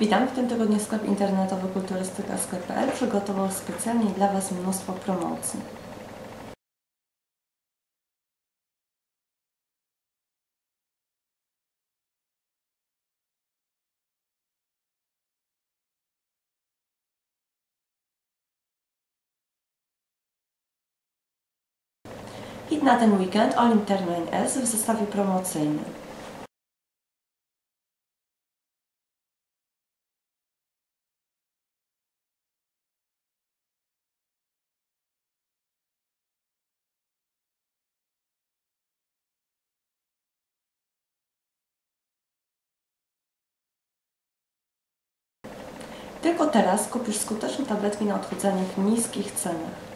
Witam. W tym tygodniu sklep internetowy kulturystyka.pl przygotował specjalnie dla Was mnóstwo promocji. Hit na ten weekend Olim Termin S w zestawie promocyjnym. Tylko teraz kupisz skuteczne tabletki na odchudzanie w niskich cenach.